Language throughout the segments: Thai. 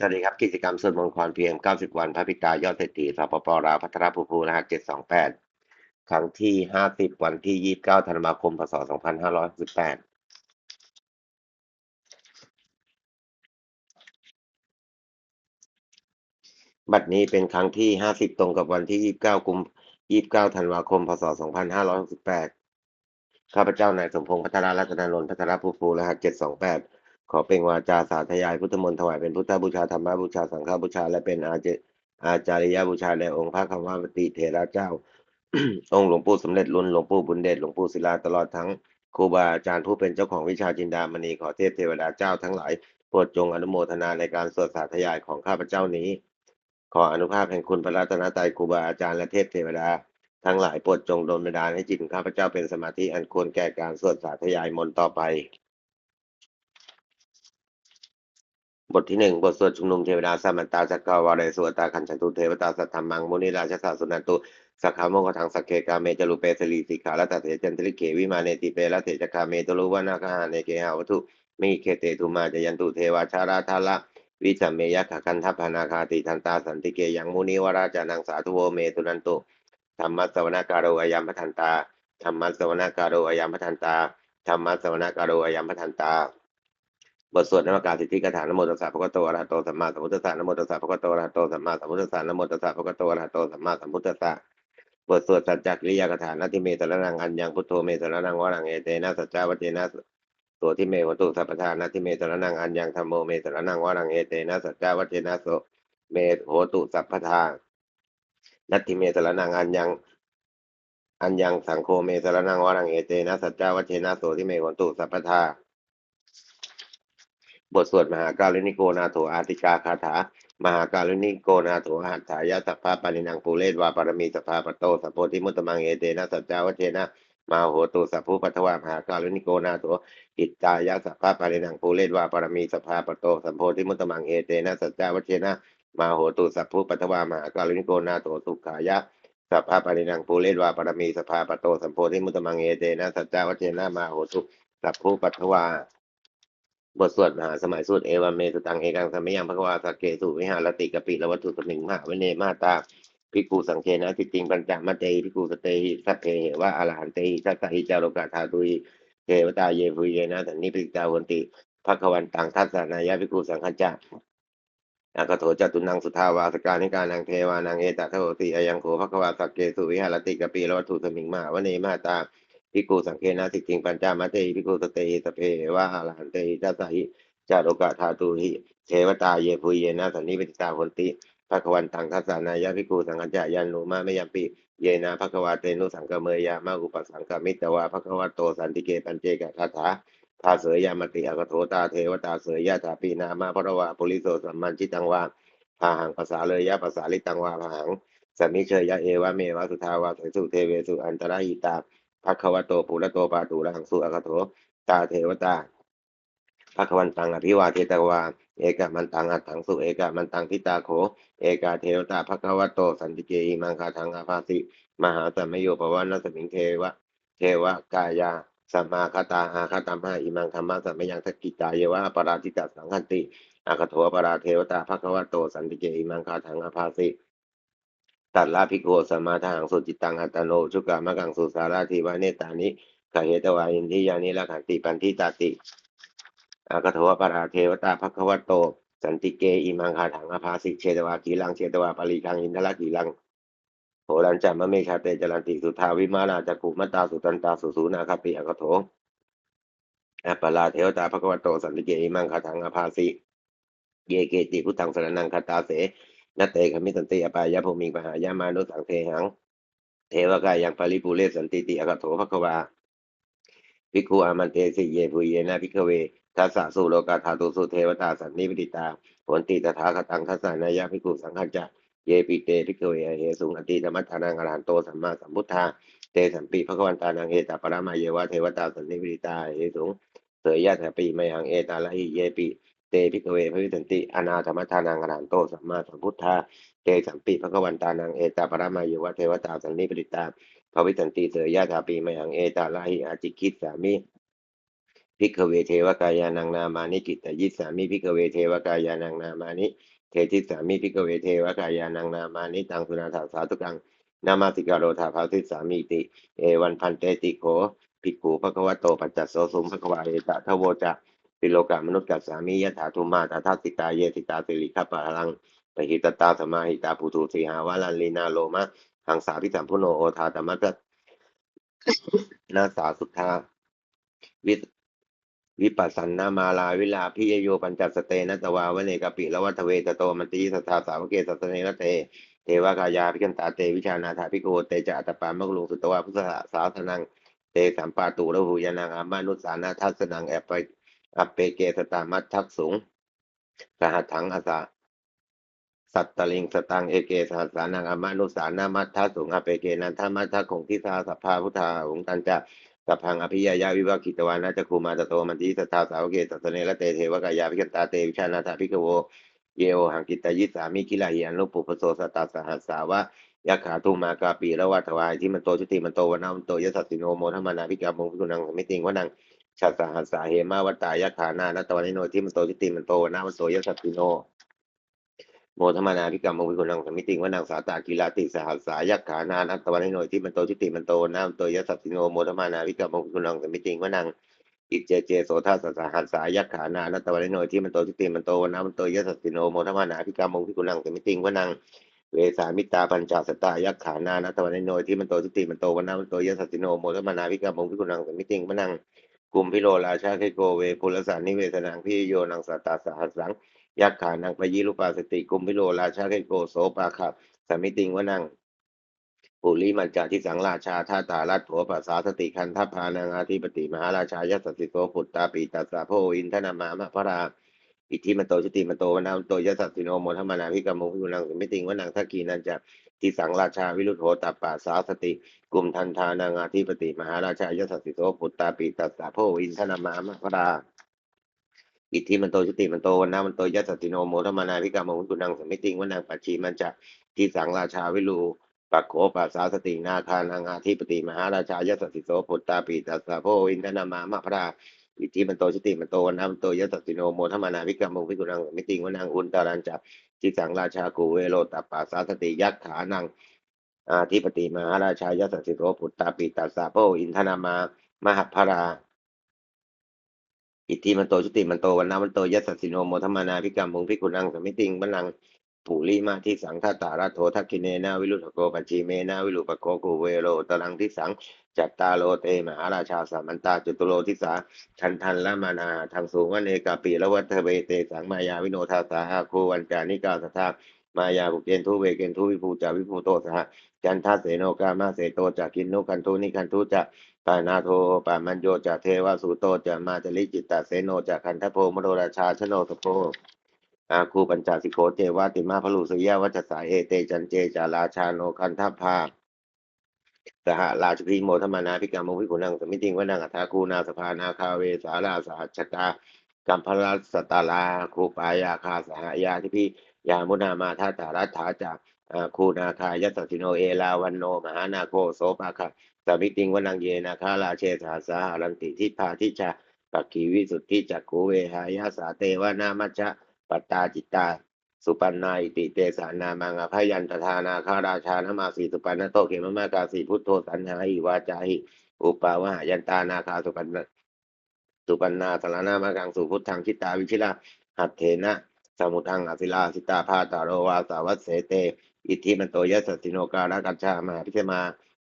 สวัสดีครับ กิจกรรมสวดมนต์ความเพียร90 วันพระพิตายอดเศรษฐีสปปลาวพัทรภูภูรหัส728 ครั้งที่ 50 วันที่ 29ธันวาคมพศ2568บัดนี้เป็นครั้งที่ 50 ตรงกับวันที่ 29 กุม 29 ธันวาคม พศ 2568 ข้าพเจ้านายสมพงษ์พัทรรัตนานนท์พัทรภูภูรหัส728 ขอเป็นวาจาสาธยายพุทธมนต์ถวายเป็นพุทธบูชาธรรมบูชาสังฆบูชา และเป็นอาเจอาจาริยบูชาแด่องค์พระคำว่าปฏิเถระเจ้า องค์หลวงปู่สมเด็จรุ่นหลวงปู่บุญเดชหลวงปู่ศิลาตลอดทั้งครูบาอาจารย์ผู้เป็นเจ้าของวิชาจินดามณีขอเทพเทวดาเจ้าทั้งหลายโปรดจงอนุโมทนาในการสวดสาธยายของข้าพเจ้านี้ ขออนุภาพแห่งคุณพระรัตนตรัยครูบาอาจารย์และเทพเทวดา ทั้งหลายโปรดจงดลบันดาลให้จิตข้าพเจ้าเป็นสมาธิอันควรแก่การสวดสาธยายมนต์ต่อไป บทที่หนึ่งบทสวดชุมนุมเทวดาสัมมันตาจักรวาเรสวตาคันฉันตุเทวตาสัทธรรมังมุนิราชสาสุนันตุสักขาโมกทังสักเคกาเมจรุเปสลีสิขาลตเถจันทริเขวิมาเนติเปละเถจคาเมตุรุวนาคาเนเกหาวัตถุมิเคเตตุมาจยันตุเทวาชาราทาละวิจัมเมยะขันทัพนาคาติทันตาสันติเกยังมุนิวราจานังสาธุโวเมตุนันตุธรรมสวนาการโรอายัมพัทันตาธรรมสวนาการโรอายัมพัทันตาธรรมสวนาการโรอายัมพัทันตา บทสวดนมการสิทธิกถานโมตัสสะภะคะวะโตอะระหะโตสัมมาสัมพุทธัสสะนโมตัสสะภะคะวะโตอะระหะโตสัมมาสัมพุทธัสสะนโมตัสสะภะคะวะโตอะระหะโตสัมมาสัมพุทธัสสะบทสวดสัจจกิริยากถานาทิเมสรนังอัญญังพุทโธเมสรนังวรังเอเตนะสัจจวัจเจนะตัวที่เมวตุสัพพทานาทิเมสรนังอัญญังธรรมโมเมสรนังวรังเอเตนะสัจจวัจเจนะโสเมโหตุสัพพทานัตถิเมสรนังอัญญังอัญญังสังโฆเมสรนังวรังเอเตนะสัจจวัจเจนะโสที่เมโหตุสัพพทา บทสวดมหาการุณิโกนาโถอาติกาคาถา มหาการุณิโกนาโถหัตถายะสัพพะปานินังปูเลศวาปารมีสภาปโตสัพโพธิมุตตมังเอเตนะสัจจาวเทนะมาโหตุสัพพุปัทวามหาการุณิโกนาโถอิตตายะสัพพะปานินังปูเลศวาปารมีสภาปโตสัพโพธิมุตตมังเอเตนะสัจจาวเทนะมาโหตุสัพพุปัทวามหาการุณิโกนาโถสุขายะสัพพะปานินังปูเลศวาปารมีสภาปโตสัพโพธิมุตตมังเอเตนะสัจจาวเทนะมาโหตุสัพพุปัทวา บทสวดมหาสมัยสวดเอวาเมสตังเอกังสมัยยังพระวาสักเกสุวิหารติกปิละวัตถุสมิงมหาวิเนมาตาภิกขุสังเคนะทิจริงปัญจมัตเตหิภิกขุสเตหิสัพเพเหวะอรหันเตหิสัสหิจารกะธาตุหิเทวตาเยฟุเยนะสันนิปิตาวันติภควันตังทัสสานายะภิกขุสังฆจจะอากโถจตุนังสุทาวาสการนิการนังเทวานังเอตตะโทติอายังโขภควาสักเกสุวิหารติกปิละวัตถุสมิงมหาวเนมาตา พิกูสังเคนะสิกิงปัญจามาเตหิพิกูสเตหิสเพวะอรหันเตหิจัสสหิจารุกะธาตุหิเทวตาเยพุเยนะสันนิปติตาหนติภควันตังทัสสานายะพิกูสังฆจายันโนมาไม่ยมปิเยนะภควาเตนุสังกเมยามาอุปสังกมิตวาภควาโตสันติเกปัญเจกะคาถาทาเสยยามติอกโทตาเทวตาเสยยะถาปีนามาพระวาปุริโสสัมมันจิตังวาพาหังภาษาเลยยะภาษาลิตังวาพาหังสัมมิเชยยะเอวะเมวะสุทาวาเสสุเทเวสุอันตรหิตา ภควโตปุระโตปาตูระหังสุอคโถตาเทวตาภควันตังอภิวาเทตวา เอกมันตังอัตถังสุเอกมันตังทิตาโข เอกาเทวตาภควโตสันติเกอิมังคาทังอาภาสิมหาสัมมโยปวันนสมิงเทวะ เทวะกายาสัมมาคตาหาคตัมหาอิมังธรรมะสัมมยังทักกิจายเวะปราติตสังคันติอาคโถปราเทวตาภควโตสันติเกอิมังคาทังอาภาสิ ตัดลาภิกขุสมาทางสุจิตตังอัตโนชุกามะกังสุสาราทีวาเนตานิกเหตวาอินทิยานิละขันติปันทิตาติอากโถปราเทวตาภควโต สันติเกอิมังคาถังอภาสิเชตวากีลังเชตวาปริกังอินทละกีลังโหรันจัมมะเมชาเตจรันติสุทาวิมานาจักุมตตาสุตันตาสุสูนาคปิอากโถอปราเทวตาภควโตสันติเกอิมังคาถังอภาสิเยเกติพุทธังสรนังคาตาเส นเตขมิตันติอปายะภูมิงปหายามานุสังเทหัง เทวกายังปริปุเรสันติติอกโถภควาภิกขุอามันเตสิเยปุเยนะภิกขเวทัสสะสุโลกาธาตุสุเทวตาสันนิปติตาผลติตถาคตังทัสสะนายะภิกขุสังฆจะเยปิเตภิกขเวเหสุงอติธรรมทานังอรหันโตสัมมาสัมพุทธาเตสัมปีภควันตานังเอตปรมาเยวะเทวตาสันนิปติตาเหสุงเสยยะถปีมยังเอตาละหิเยปิ เตภิกเวพระวิสันติอนาธรรมทานังอรหันโตสัมมาสัมพุทธาเตสัมปีภควันตานังเอตาปรมายวะเทวตาสันนิปติตาภวิสันติเสยยะถาปีมยังเอตาละหิอาจิคิดสามิพิกเวเทวกายานังนามานิกิตตยิสามิพิกเวเทวกายานังนามานิเทติสามิพิกเวเทวกายานังนามานิตังสุนาถาสาธุกังนามาติกาโรธาภาสิสามิติ เอวันพันเตติโขภิกขุภควโตปัจจัสโสสุมภควาเอตทะโวจะ ปิโลกามนุษย์กัสสามิยะถาทุมาตถาสิตาเยสิตาสิริขปะลังปหิตตาสมาหิตาภูตุสีหาวาลันลีนาโลมะหังสาพิสัมพุโนโอทาตมัตตนาสาสุทธาวิวิปัสสันนามาลาวิลาพิยโยปัญจสเตนะตวาวเนกปิละวัตเวตโตมันตีสัทธาสาวเกสัตเนระเต เทวกายาพิกันตาเตวิชานาถาพิโกเตจะอัตปามกลุงสุตวาพุทธสาสนัง เตสัมปาตูระหูยานังอามานุสานาทัสนังแอปไป อเปเกสตามัตทักสูงสหัถังอาสาสัตตลิงสตังเอเกสหัสานังอามานุสานามัททัสสูงอเปเกนันทมัททัคงทิสาสัพพาพุทธาหงตันจะสัพพังอภิยายาวิวากิตวานาจะคูมาตโตมันติสตาสาวเกสัตเนระเตเทวกายาพิกันตาเตวิชานาถาพิกโวเยโอหังกิตายิสามิคิลาหียนลุปุปโสสตาสหัสสาวะยักขาตุมากาปีละวัตวายที่มันโตชุติมันโตวันนามันโตยสัสสิโนโมทัมมนาพิกามงพิกุนังมิติงวนัง ชัสสหัสสาเหมาวตายักขานานัตวันิโนที่มันโตชุติมันโตนนามันโตยสัสสิโนโมทัมมานาพิกามงพิกุนังสมิติงวนังสาตากิลาติสหัสสายักขานานัตวันิโนที่มันโตชุติมันโตนนามันโตยสัสสิโนโมทัมมานาพิกามงพิกุนังสมิติงวนังอิเจเจโสทัสสหัสสายักขานานัตวันิโนที่มันโตทิติมันโตนนามันโตยสัสสิโนโมทมานาพิกามงพิกุลังสมิติงวนังเวสามิตาปัญจสตายักขานานัตวันิโนที่มันโตทิติมันโตวันนามันโตยสัสสิโนโมทมานาพิกามงพิกุลังสมิติงวนัง กุมพิโรราชาเคโกเวปุลสานิเวสนังพิโยนังสตตาสหัสสังยักขานังปยิรุปาสติกุมพิโรราชาเคโกโสปาคาสมิติงวนังปุริมันจาที่สังราชาท่าตาลัดโผภาษาสติคันทัพพานังอาธิปติมหาราชายสสสิโสปุตตาปีตัสสะโพอินทนามามะพระราอิทธิมันโตชติมันโตวันนาโตยสัสสิโนโมทมานาพิกรรมงพิกุนังสมิติงวนังทักกีนันจะที่สังราชาวิรุธโหตัปปาสาสติ กลุ่มทันทานังาธิปติ มหาราชายสสสิโสปุตตาปีตัสสะโพอินทนามามะพราอิทธิมันโตชุติมันโตวันนามันโตยัสสติโนโมทมนาพิกรรมงพิกุนังสมิติงวนังปัจฉีมันจะที่สังราชาวิรุปักโขปัสสาสตินาคานังอาธิปติมหาราชายสสสิโสปุตตาปีตัสสะโพอินทนามามะพราอิทธิมันโตชุติมันโตวันนามันโตยัสสติโนโมทมนาพิกรรมงพิกุนังสมิติงวนังอุนตารันจะที่สังราชากูเวโรตัปปาสาสติยักขานัง อาธิปติมหาราชายสสสิโสปุตตาปีตัสสะโพอินทนามามหพรา อิทธิมันโตชุติมันโตวันนามันโตยสสสิโนโมทมานาพิกรรมมุงพิกุนังสมิติงบันนังปุริมาที่สังฆตาราโททักขิเนนาวิรุธโกปัจจิเมนาวิรุปโกกุเวโรตรังที่สังจัตตาโลเตมหาราชาสัมมันตาจุตุโลทิสาชันทันละมานาทางสูงวันเอกาปีละวัฏเวเตสังมายาวิโนทาสาหาโควันจานิกาสทา มายาบุเกนทุเวเกนทุวิภูจาวิภูโตสหจันทาเสโนกามาเสโตจากินนุคันทุนิคันทุจะปานาโทปามันโยจะเทวสุโตจะมาจลิจิตตเสโนจะคันทโพมโรราชาชโนสโพอาคูปัญจสิโกเจวาติมาพลุสยาวัจสายเอเตจันเจจาราชาโนคันทภาสหราชพีโมธรรมนาพิกรรมวิกุนังสมิติงวนังอัฏฐาคูนาสภานาคาเวสาราสหัชกากัมพลสตาลาคูปายาคาสหายาทิพิ ยามุนามาทาตารัฐาจากคูนาคายัสสิโนเอลาวันโน มหานาโคโสภาคาสมิติงวนังเยนาคาราเชสาสาหารันติทิพาทิชาปักขีวิสุทธิจักขูเวหายาสาเตวานามัจจะปตตาจิตตา สุปันนาอิติเตสานามังอภยันตทานาคาราชานมาสีสุปันนโตเขมมากาสีพุทโธสัญหาหิวาจาหิอุปาวหายันตานาคาสุปันสุปันนาสารนามากังสุพุทธังคิตาวิชิลาหัตเถนะ สมุทังอศิลาสิตาพาตาโรวาสาวัสเสเต อิทธิมันโตยัสสิโนการากัญชามาพิเศมา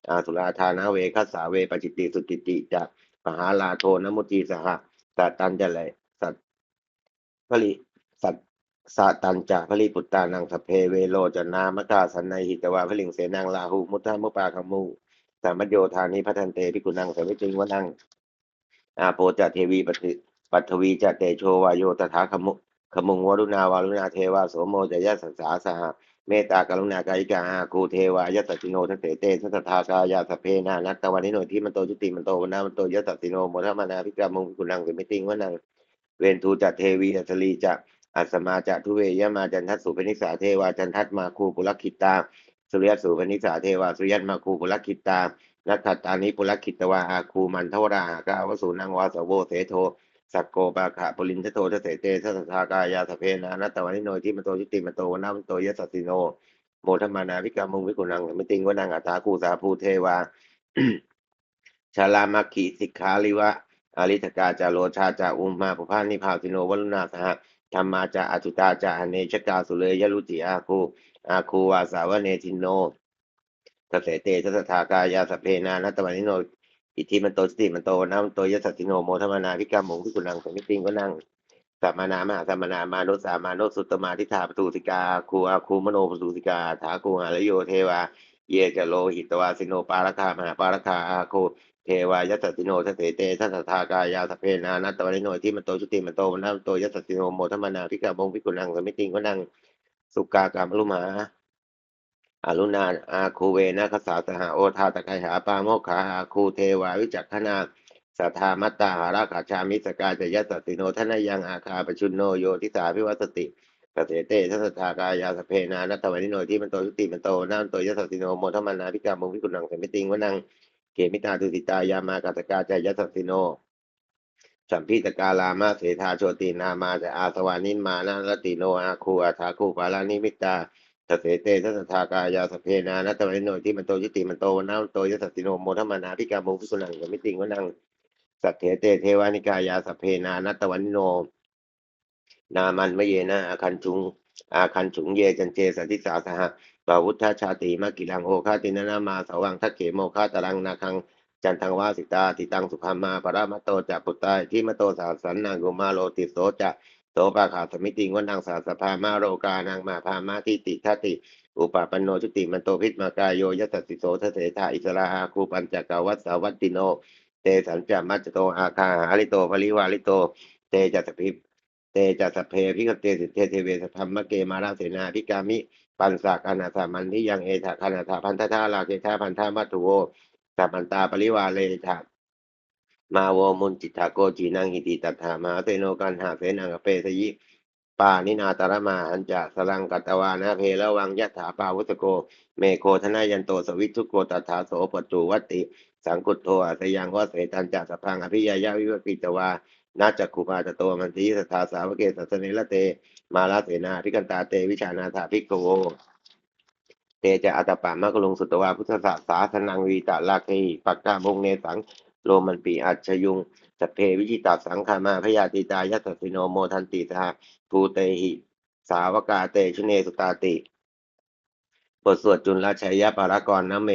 อาสุราธานาเวคัสสาเวปจิตติสุติติจะมหาลาโทนมุตีสหสัตตันจะเลยสัตผลิสัตสาตันจะผลิปุตตานังสเพเวโลจนามกาสันในหิตวาผลิงเสนังลาหูมุทธามุปาคมูสามัญโยธานิพัทันเตพิกุนังสวิจิงวนังอาโปจะเทวีปฏิปัทวีจะเตโชวายโยตถาคมุ ขมุงวรุณาวารุณาเทวาโสโมจยะสัสสาสหเมตตากรุณากายิกาอาคูเทวายะสัจจิโนทัเสเตสัทธากายาสเพนานักตตวันนิโนที่มันโตจุติมันโตวันนามันโตยะสัจจิโนโมทมานาพิกรมุงกุนังสมิติงวนังเวนทูจะเทวีอัสลีจะอัสมาจะทุเวยะมาจันทัสสุพนิสาเทวาจันทัตมาคูปุลคิตาสุริยสุพนิสาเทวาสุริยัตมาคูปุลคิตานักขัตตานิปุลคิตวาอาคูมันทวราหากาวสูนังวาสโวเสโท สักโกปาขะปุรินทโททเสเตทัสทากายาสเพนานัตตวันิโนที่มโตยุติมโตวนามันโตยสัสสิโนโมธมานาวิกามุงวิกุนังมิติงวนังอัตากูสาภูเทวาชาลามัคคิสิกขาลิวะอริทกาจาโลชาจาอุมมาปุพานิพาสิโนวลุณาสหธรรมาจาอจุตาจาอเนชกาสุเลยยลุจิอาคูอาคูวาสาวเนทินโนกเสเตทัสทากายาสเพนานัตตวันิโน อิทธิมันโตสติมันโตน้ำโตยสัสสิโนโมธรรมนาพิกามงพิกุนังสมิติงก็นั่งสัมมานามหาสัมมนามานุสามานุสุตตมาทิฏฐาปตูสิกาคูอาคูมโนปตูสิกาถาคูหาลโยเทวาเยจโลหิตวาสิโนปาราคามหาปาราคาอาคูเทวายัสสิโนทเสเตทัสทากายาสเพนานัตตวันิโนที่มันโตชุติมันโตน้ำโตยัสสิโนโมธรรมนาพิกามงพิกุนังสมิติงก็นั่งสุกากามลุมา อรุณาอาคูเวนะคสาสหาโอทาตะไคหาปาโมกขาอาคูเทวาวิจักขณาสัทธามัตตาหาราคาชามิสกาจยสัตติโนทนายังอาคาปชุนโนโยทิสาพิวัสติกเสเตทัสทากายาสเพนานัตวันิโนที่มันโตยุติมันโตน้ำโตยสัตติโนโมทมานาพิกามงพิกุณังเสมิติงวนังเกมิตาตุสิตายามากาตกาจยสัตติโนสัมพิตกาลามาเสธาโชตินามาจะอาสวานินมานาลติโนอาคูอาทาคูปาลานิมิตา ตเสเตทัสทากายาสพเพนานัตตวันิโนที่มันโตยุติมันโตน้ำโตยสัตติโนโมทมานาพิกาโมงพิกุณังสมิติงวนังสัทเถเตเทวานิกายาสพเพนานัตตวันโน นามันมะเยนะอาคันชุง อาคันฉุงเยจันเจสันติสาสหะบาวุฒชาติมากิลังโอคาตินานามาสวังทักเขโมคาตรังนาคังจันทังวาสิตาติตังสุขามาปรามโตจะปุตตาที่มโตสาสันนางกุมาโลติโสจะ โตปาขาสมิติงวันนางสาสภามาโรกานางมาพามาทิติทัติ อุปาปันโนชุติมันโตพิษมากายโยยัสสสิโสทเสธาอิสราอาคูปัญจกาวัสสาวัตติโน เตสัญจามัจโตอาคาหาริโตปริวาริโต เตจัสพิปเตจัสเพพิกเตสิเทเทเวสธรรมเกมาราเสนาพิกามิ ปันสากอนาถามันที่ยังเอถะคนาถาพันธทาลาเกธาพันธามัตถุโวสัพพันตาปริวาเลถะ มาวมุนจิตาโกจีนังหิติตัถามาเสโนกันหาเสนังอเปสยิปานินาตารมาอัญจะสลังกัตวานะเพละวังยัตถาปาวุสโก เมโคธนายันโตสวิทุโกตถาโสปจจุวัติ สังกุตโทอาสยังวเสตันจัสพังอภิยายาวิวกิตวานาจักขุปาจโตมันติสทธาสาวเกสัสเนละเต มาลาเสนาพิกันตาเตวิชานาถาภิกโวเตจะอัตปามะกลุงสุตวาพุทธศาสาสนังวีตาลาเคหิปักกามงเนสัง โลมันปีอัจฉยุงสัพเพวิจิตาสังขามาพยาติตายัสสิโนโมทันติสหภูเตหิ สาวกาเตชเนสุตาติ บทสวดจุลชัยยะปารากรนเม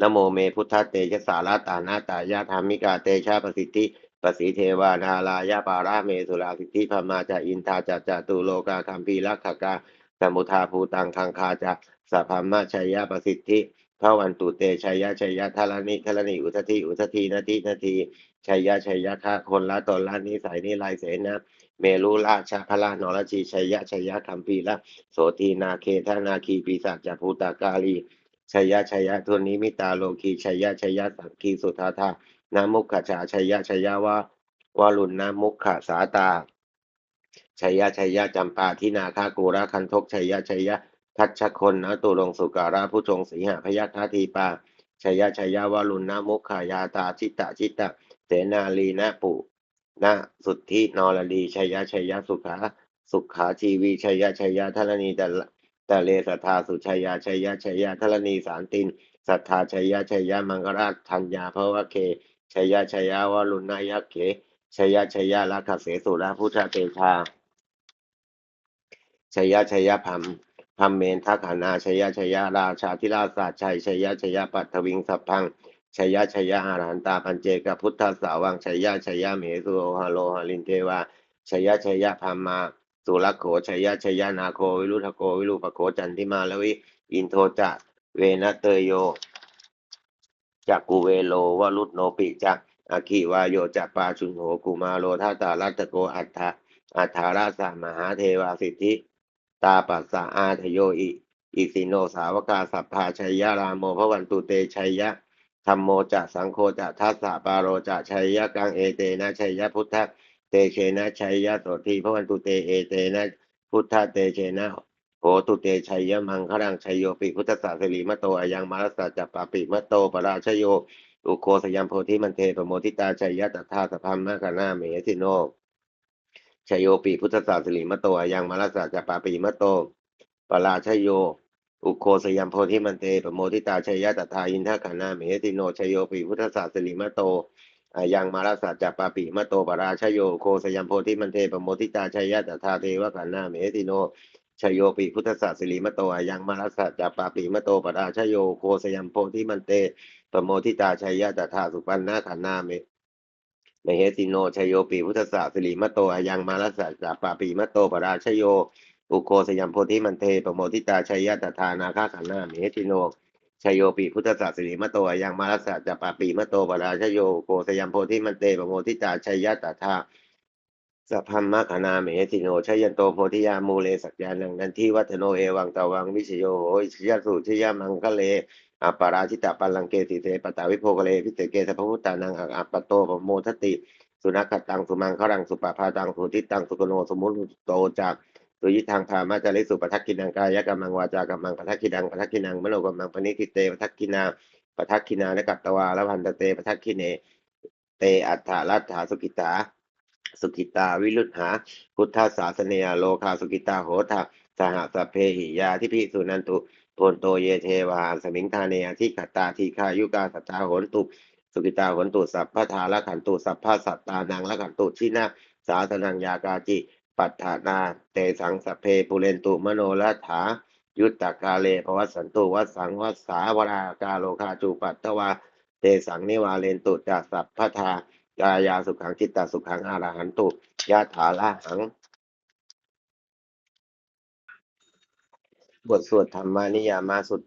นโมเมพุทธเตชะสาราตานาตายะธรรมิกาเตชะประสิทธิปสีเทวานาลายะปาราเมสุราสิทธิพมาจาอินทาจัจจตุโลกาคัมพีลักขกาสมุทาภูตังคังคาจะสัพพมะชัยยะประสิทธิ พระวันตุเตชัยยะชัยยะทารณิทารณิอุทธิอุทธินาทีนาทีชัยยะชัยยะคะคนละตนละนิสัยนิลายเสนะเมรุราชพระนรชีชัยยะชัยยะคัมพีละโสตีนาเคทนาคีปีศาจจภูตากาลีชัยยะชัยยะทุนนิมิตาโลคีชัยยะชัยยะสังคีสุทธาธานามุขชาชัยยะชัยยะวะวารุณนามุขสาตาชัยยะชัยยะจำปาทินาคากูระคันทกชัยยะชัยยะ ทัชคนนะตุลงสุการะผู้ทรงสีหพยัคฆทีปาชัยยะชัยยะวารุณนามุขายาตาชิตตชิตตเสนาลีนะปุนะสุทธินรดีชัยยะชัยยะสุขาสุขาชีวีชัยยะชัยยะทรณีตะตะเลสทธาสุชัยยะชัยยะชัยยะทรณีสารตินสัทธาชัยยะชัยยะมังกราชธัญญาภวะเคชัยยะชัยยะวรุณยักเขชัยยะชัยยะลักขเสสุระพุทธเตชาชัยยะชัยยะพัม พัมเมนทักขานาชยยะชยยะราชาธิราชาชัยชยยะชยยะปัทวิงสัพพังชยยะชยยะอาหันตาปัญเจกพุทธสาวังชยยะชยยะเมสุโอหะโลหะลินเทวาชยยะชยยะพัมาสุรโขชยยะชยยะนาโควิรุทโกวิรุปโคจันทิมาลวิ อินโทจะเวนะเตโยจักกุเวโลวรุตโนปิจักอาคิวายโยจักปาชุนโหกุมาโลทัตตารัตโกอัฏฐะอัฏฐาราสามหาเทวาสิทธิ ตาปัสสะอาทโยอิ อิสิโนสาวกาสัพพาชัยยะรามโมพระวันตุเตชัยยะธรรมโมจะสังโฆจะทัสสะปาโรจะชัยยะกังเอเตนะชัยยะพุทธเตเชนะชัยยะโสทีพระวันตุเตเอเตนะพุทธเตเชนะโหตุเตชัยยะมังคลังชัยโยปิพุทธศาสริมะโตอายังมารสสัจจปาปิมะโตปราชโยอุโคสยามโพธิมันเทปโมทิตาชัยยะตถาสพัมมะกนาเมสิโน ชยโยปีพุทธศาสริมโตอยังมารสสะจปาปีมโตปราชโย อุโคสยัมโพธิมันเตปโมทิตาชัยยะตถาอินทขันนาเมติโนชยโยปีพุทธศาสริมโตอยังมารสสะจปาปีมโตปราชโยโคสยัมโพธิมันเตปโมทิตาชัยยะตถาเทวขันนาเมติโนชยโยปีพุทธศาสริมโตอยังมารสสะจปาปีมโตปราชโยโคสยัมโพธิมันเตปโมทิตาชัยยะตถาสุปันนาขันนาเม มเหสิโนชยโยปีพุทธศาสิริมโตอายังมารัสสะจาปาปีมโตปราชโยอุโคสยัมโพธิมันเทปโมทิตาชัยยะตถานาคาขันนามเหสิโนชยโยปีพุทธศาสิริมโตอายังมารัสสะจาปาปีมโตปราชโยอุโคสยัมโพธิมันเตปโมทิตาชัยยะตถาสัพพัมมะขนาเมสิโนชยันโตโพธิยามูเลสัจจานังนันทิวัฒโนเอวังตวังวิชโยโหยชยสุชยมังคะเล อัปปาราชิตาปัลลังเกสิเตปตาวิโภกเลพิเศษเกสพพุตตานังอัปปโตปโมทติ สุนัขตังสุมังขรังสุปปาพาตังสุทิตังสุกโนสมุนโตจากสุยิทางพามาจาริสุปทักกินังกายกรรมังวาจากรรมังปทักกินังปทักกินังมโนกรรมังปณิทิเตปทักกินาปทักกินาและกัตตวาละพันตเตปทักกิเนเตอัฏฐาลัตถาสุกิตาสุกิตาวิรุธหาพุทธศาสเนยโลคาสุกิตาโหทาสหสพเพหิยาทิพิสุนันตุ โพนโตเยเทวาสมิงทาเนยทิขัตตาทีคายุกาสัตตาโหนตุสุกิตาโหนตุสัพพทาละขันตุสัพพสัตตานังละขันตุชินาสาสนังยากาจิ ปัฏฐานา เตสังสเพปุเรนตุมโนรัฐายุตตากาเลภวัสสันตุวัสสังวัสสาวรากาโลคาจูปัตตวาเตสังนิวาเลนตุจัสสัพพทากายาสุขังจิตตสุขังอารหันตุยะถาละหัง บทสวดธรรมานิยามาสุด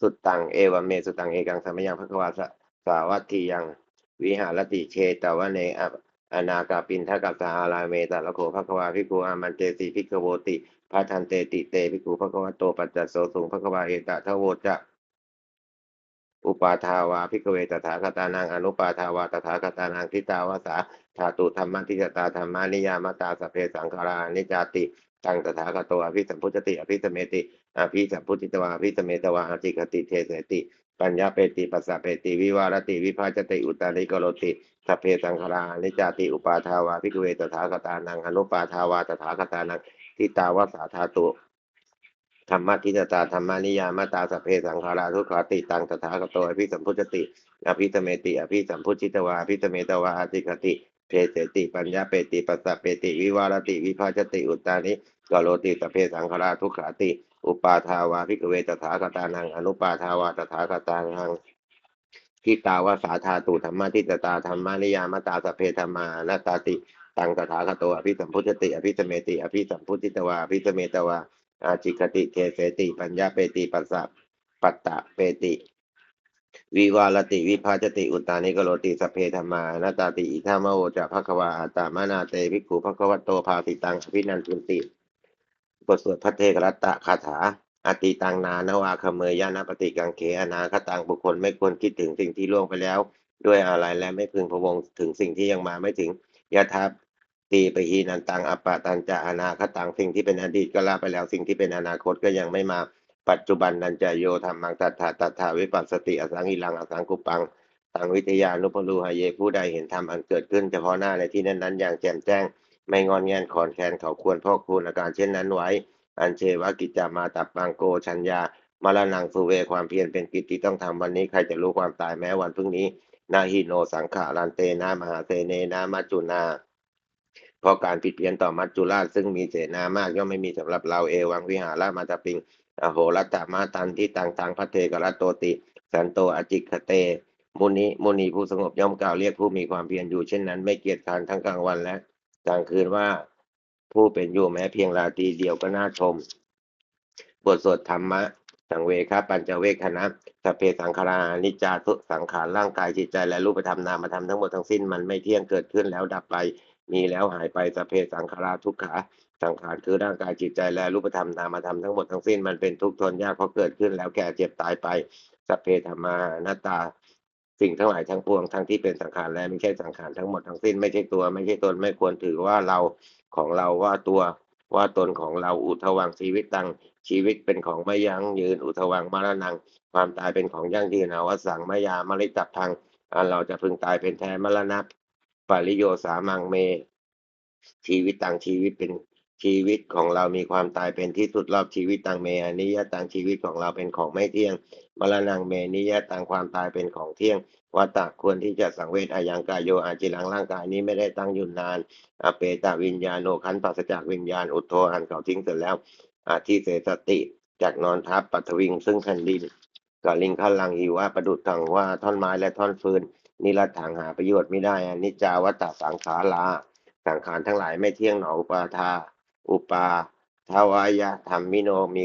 สุดตังเอวเมสุตังเอกังสัมมยังพระควาสสาวัตถียัง วิหารติเชตวเนออานากาปินทกัสสาราเมตะละโคภควาภิกขุอามันเตสีภิกขโวติพาทันเตติเตภิกขุภควโตปัจจโสสุงภควาเอตะทโวจะอุปาทาวาภิกเวตถาคตานังอนุปาทาวาตถาคตานังทิตาวาสาธาตุธรรมทิจตาธรรมานิยามตาสเพสังขารานิจจาติ ตังตถาคโตอภิสัมพุจติอภิสเมติอภิสัมพุจิตวาอภิสเมตวาอจิกติเทเสติ ปัญญาเปติปัสสะเปติวิวารติวิภาจติอุตาริกโรติสัพเพสังขารานิจาติอุปาทาวาภิกเวตถาคตานังอนุปาทาวาตถาคตานังทิตาวสาธาตุธรรมทิจตาธรรมานิยามตาสพเพสังขาราทุกขาติตังตถาคโตอภิสัมพุจติอภิสเมติอภิสัมพุจิตวาอภิสเมตวาอจิกติ เพเสติปัญญาเปติปัสสะเปติวิวารติวิภาจติอุตตานิกโรติสเพสังขาราทุกขาติ อุปาทาวาภิกเวตถาคตานังอนุปาทาวาตถาคตานังทิตาวาสาธาตุธรรมทิตตาธรรมานิยามตาสเพธรรมานาตาติตังตถาคตอภิสัมพุจติอภิสเมติอภิสัมพุจิตวาอภิสเมตวาอาจิกติเทเสติ ปัญญาเปติปัสสะปัตตะเปติ วิวารติวิภาจติอุตานิกโรติสเพธรรมานาตาติอิทามโวจะภควาอัตามนาเตภิกขุภควตโตภาสิตังอภินันทุนติบทสวดพระเทกรัตตะคาถาอติตังนานวาคเมยยานาปฏิกังเขอนาคตังบุคคลไม่ควรคิดถึงสิ่งที่ล่วงไปแล้ว ด้วยอะไรและไม่พึงพะวงถึงสิ่งที่ยังมาไม่ถึงยะทัพตีไปหีนันตังอปปะตันจะอนาคตังสิ่งที่เป็นอดีตก็ละไปแล้วสิ่งที่เป็นอนาคตก็ยังไม่มา ปัจจุบันนันจะโยธรรมังตัทธาตัทธาวิปัสสติอสังหิลังอสังกุปังตังวิทยานุปรูหเยผู้ใดเห็นธรรมอันเกิดขึ้นเฉพาะหน้าในที่นั้นนั้นอย่างแจ่มแจ้ง ไม่งอนแงนขอนแคนเขาควรพอกคูณอาการเช่นนั้นไว้ อันเชวกิจามาตับปังโกชัญญามรณังสุเวความเพียรเป็นกิจที่ต้องทำวันนี้ใครจะรู้ความตายแม้วันพรุ่งนี้นาหิโนสังขารันเตนามหาเสเนนามัจจุนาเพราะการผิดเพี้ยนต่อมัจจุราชซึ่งมีเสนา มากย่อมไม่มีสำหรับเราเอวังวิหารามาตาปิง อโหรัตตมาตันที่ต่างทางพระเทกรัตโตติ สันโตอจิคเต มุนีมุนีผู้สงบย่อมกล่าวเรียกผู้มีความเพียรอยู่เช่นนั้นไม่เกียจคร้านทั้งกลางวันและกลางคืนว่าผู้เป็นอยู่แม้เพียงราตรีเดียวก็น่าชม บทสวดธรรมะ สังเวคปัญจเวคขนะสเพสังขารานิจาทุสังขารร่างกายจิตใจและรูปธรรมนามธรรมทั้งหมดทั้งสิ้นมันไม่เที่ยงเกิดขึ้นแล้วดับไป มีแล้วหายไปสเพสังขาราทุกขา สังขารคือร่างกายจิตใจและรูปธรรมนามธรรมทั้งหมดทั้งสิ้นมันเป็นทุกข์ทนยากเพราะเกิดขึ้น แล้วแก่เจ็บตายไปสัพเพธรรมานาตาสิ่งทั้งหลายทั้งปวงทั้งที่เป็นสังขารและไม่ใช่สังขารทั้งหมดทั้งสิ้นไม่ใช่ตัวไม่ใช่ตนไม่ควรถือว่าเราของเราว่าตัวว่าตนของเราอุทวังชีวิตตังชีวิตเป็นของไม่ยั่งยืนอุทวังมรณัง ความตายเป็นของยั่งยืนอวสังมายามริตับทางอันเราจะพึงตายเป็นแท้มรณะปริโยสามังเม ชีวิตต่างชีวิตเป็น ชีวิตของเรามีความตายเป็นที่สุดรอบชีวิตต่างเมอนิยต่างชีวิตของเราเป็นของไม่เที่ยง มรณงเมนิยต่างความตายเป็นของเที่ยงวัตตะควรที่จะสังเวชอายังกายโยอาจิลังร่างกายนี้ไม่ได้ตั้งอยู่นานอเปตาวิญญาณโนขันปัสจากวิญญาณอุทโธอันเขาทิ้งเสร็จแล้วอาทิเสสติจากนอนทับปัทวิงซึ่งแผ่นดินกลิงขันลังอีว่าประดุจถังว่าท่อนไม้และท่อนฟืนนิรัตถังหาประโยชน์ไม่ได้อนิจจาวัตตสังขาราสังขารทั้งหลายไม่เที่ยงหนออุปาทา อุปาทวายะธรรมมิโนมี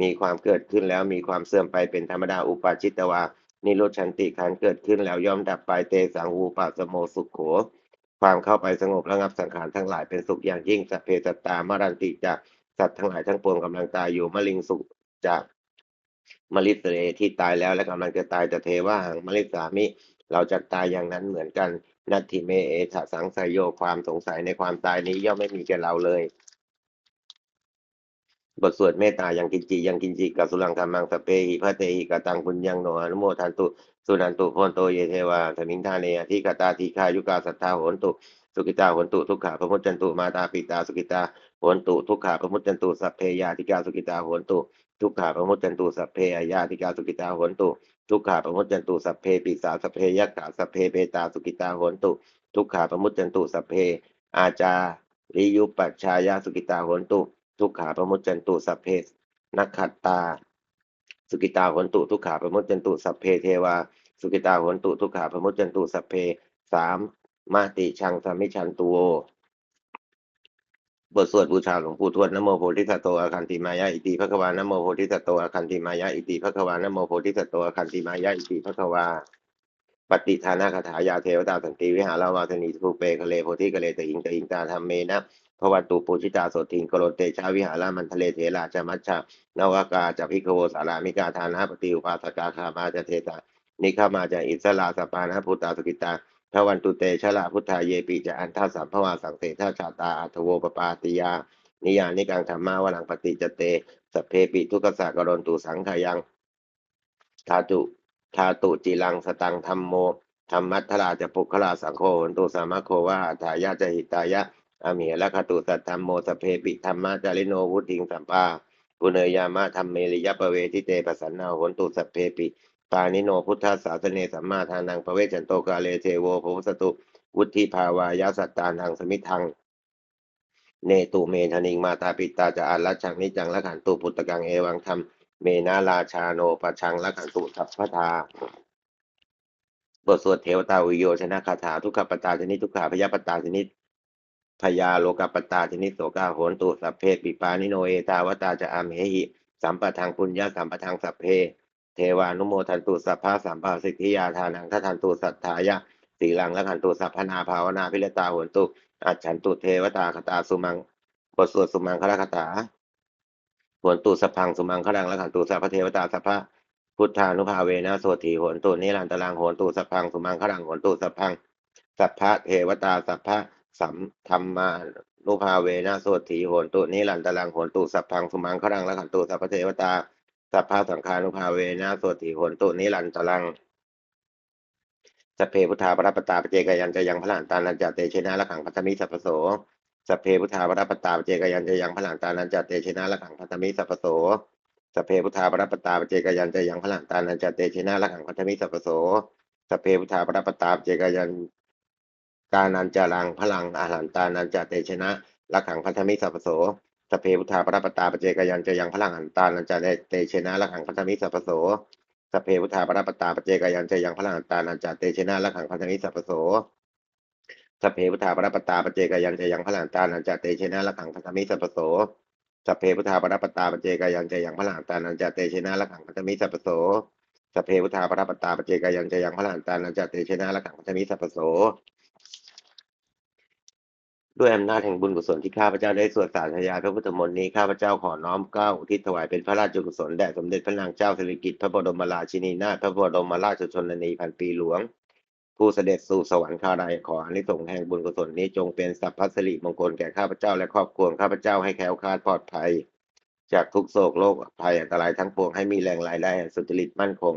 มีความเกิดขึ้นแล้วมีความเสื่อมไปเป็นธรรมดาอุปาจิตวานิโรชันติขันเกิดขึ้นแล้วย่อมดับไปเตสังอูปาสโมสุขโข ความเข้าไปสงบระงับสังขารทั้งหลายเป็นสุขอย่างยิ่งสัพเพสตตามรันติจากสัตว์ทั้งหลายทั้งปวงกำลังตายอยู่มะลิงสุขจากมลิสเรที่ตายแล้วและกำลังจะตายแต่เทว่าหังมลิสามิ เราจะตายอย่างนั้นเหมือนกัน นัตถิเมเอถสังสยโยความสงสัยในความตายนี้ย่อมไม่มีแก่เราเลย บทสวดเมตตายังกินจิยังกินจิกัสุลังธรรมังสเปหิพระเตหิกตังปุญญังโนอนุโมทันตุสุนันตุโพนโตเยเทวาสมิงทาเนอธิกตาทีคายุกาสัทธาโหนตุสุกิตาโหนตุทุกขาพระมุจจันตุมาตาปิตาสุกิตาโหนตุทุกขาพระมุจจันตุสัพเพยาธิกาสุกิตาโหนตุทุกขาพระมุจจันตุสัพเพยาธิกาสุกิตาโหนตุทุกขาพระมุจจันตุสัพเพปิสาสัพเพยักขาสัพเพเปตาสุกิตาโหนตุทุกขาพระมุจจันตุสัพเพอาจาริยุปัชชายาสุกิตาโหนตุ ทุกขาพระมุจจันตุสัพเพนักขัตตา สุกิตาหนตุทุกขาพระมุจจันตุสัพเพเทวา สุกิตาหนตุทุกขาพระมุจจันตุสัพเพสามมาติชังสามิชันตุโบทสวดบูชาหลวงปู่ทวดนโมโพธิสัตโตอาคันติมายะอิติภควานโมโพธิสัตโตอาคันติมายะอิติภควานโมโพธิสัตโตอาคันติมายะอิติภควาปฏิทานาคาถายาเทวตาสันติวิหาราวาสนีสุเปคะเลโพธิกะเลตะอิงตะอิงตาธรรมเมนะ พระวันตุปุชิตาโสติงกโลเตชาวิหารามันทะเลเทราจมัชชานวากาจะพิโควสารามิกาทานาปฏิอุปาสกาคามาจะเทตานิข้ามาจะอิสลาสปานะพุทธาสุกิตาทวันตุเตชะลาพุทธาเยปีจะอันท่าสัมภวาสังเตท่าชาตาอัทโวปปาติยา นิยานิกังธรรมาวลังปฏิจเตสเพปิทุกสะกรณตุสังขยังทาตุทาตุจิลังสตังธรรมโมธรรมัทราจะปุคลาสังโฆตุสามะโควาทายาจะหิตายะ อามีละคตุสัตธรรมโมสเพปิธรรมะจาริโนวุติงสัมปาปุเนยามะธรรมเมริยปเวทิเตปสันนาหนตุสเพปิปานิโนพุทธศาสเนสัมมาทานังปเวจันโตกาเลเทโวภุสตุ วุธิภาวายาสัตตานังสมิทังเนตุเมธนิงมาตาปิตาจะอารัชังนิจังละขันตุพุตตกังเอวังธรรมเมนาราชาโนปชังละขันตุสัพพทาบทสวดเทวตาวิโยชนะคาถาทุกขปตาชนิดทุกขาพยาปตาชนิด พยาโลกปตาชนิโสกาโหนตุสัพเพปิปานิโนเอตาวตาจะอามเหหิ สัมปทางปุญญาสัมปทางสัพเพ เทวานุโมทันตุสัพพะสัมปาสิทธิยาทานังทัทันตุสัทธายะสีลังและขันตุสัพพนาภาวนาพิเรตาโหนตุอัจฉันตุเทวตาคตาสุมังบทสวดสุมังคลคตาโหนตุสัพพังสุมังคลังและขันตุสัพพเทวตาสัพพะพุทธานุภาเวนะโสถีโหนตุนิรันตรังโหนตุสัพพังสุมังคลังโหนตุสัพพังสัพพะเทวตาสัพพะ สัมธรรมานุภาเวนะโสถีโหนตุนิรันตรังโหนตุสัพพังสุมังครังละขันตุสัพพเทวตาสัพพะสังฆานุภาเวนะโสถีโหนตุนิรันตรังสเพพุทธาปรปตาปเจกยันจะยังพลังตานันจเตชนะละขังพัทมิสัพโสสเพพุทธาปรปตาปเจกยันจะยังพลังตานันจเตชนะละขังพัทมิสัพโสสเพพุทธาปรปตาปเจกยันจะยังพลังตานันจเตชนะละขังพัทมิสัพโสสเพพุทธาปรปตาปเจกยัน กานันจารังพลังอาหันตานันจะเตชนะละขังพันธมิสัพโสสเพพุทธาปรปตาปเจกยันจะยังพลังอันตานันจะเตชนะละขังพันธมิสัพโสสเพพุทธาปรปตาปเจกยันจะยังพลังอันตานันจะเตชนะละขังพันธมิสัพโสสเพพุทธาปรปตาปเจกยันจะยังพลังอันตานันจะเตชนะละขังพันธมิสัพโสสเพพุทธาปรปตาปเจกยันจะยังพลังอันตานันจะเตชนะละขังพันธมิสัพโสสเพพุทธาปรปตาปเจกยันจะยังพลังอันตานันจะเตชนะละขังพันธมิสัพโส ด้วยอำนาจแห่งบุญกุศลที่ข้าพเจ้าได้สวดสาธยายพระพุทธมนต์นี้ข้าพเจ้าขอน้อมเกล้าอุทิศถวายเป็นพระราชกุศลแด่สมเด็จพระนางเจ้าสิริกิติ์พระบรมราชินีนาถพระบรมราชชนนีพันปีหลวง ผู้เสด็จสู่สวรรคาลัยขออานิสงส์แห่งบุญกุศลนี้จงเป็นสัพพสิริมงคลแก่ข้าพเจ้าและครอบครัวข้าพเจ้าให้แคล้วคลาดปลอดภัย จากทุกโศกโรคภัยอันตรายทั้งปวงให้มีแรงรายได้แห่งสุจริตมั่นคง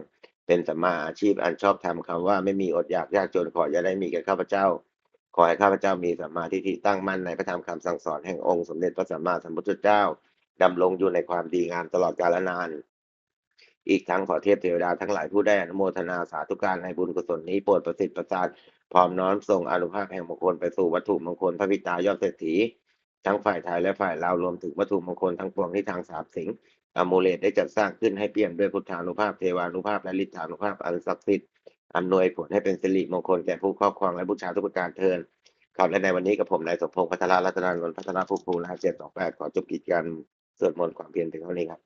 เป็นสัมมาอาชีพอันชอบธรรมคำว่าไม่มีอดอยากยากจนขออย่าได้มีแก่ข้าพเจ้า ขอให้ข้าพเจ้ามีสัมมาทิฏฐิตั้งมั่นในพระธรรมคำสั่งสอนแห่งองค์สมเด็จพระสัมมาสัมพุทธเจ้าดำรงอยู่ในความดีงามตลอดกาลนาน อีกทั้งขอเทพเทวดาทั้งหลายผู้ได้อนุโมทนาสาธุการในบุญกุศลนี้โปรดประสิทธิ์ประสาทพร้อมน้อมส่งอนุภาพแห่งมงคลไปสู่วัตถุมงคลพระพิตายอดเศรษฐีทั้งฝ่ายไทยและฝ่ายลาวรวมถึงวัตถุมงคลทั้งปวงที่ทางสามสิงอโมเลตได้จัดสร้างขึ้นให้เปี่ยมด้วยพุทธานุภาพเทวานุภาพและฤทธานุภาพอันศักดิ์สิทธิ์ อำนวยผลให้เป็นสิริมงคลแก่ผู้ครอบครองและบูชาทุกประการเทินครับและในวันนี้กับผมนายสมพงศ์พัฒนารัตนานนท์พัฒนาภูมิภูมิราเจ็ดสองแปดขอจบกิจการสวดมนต์ความเพียรเพียงเท่านี้ครับ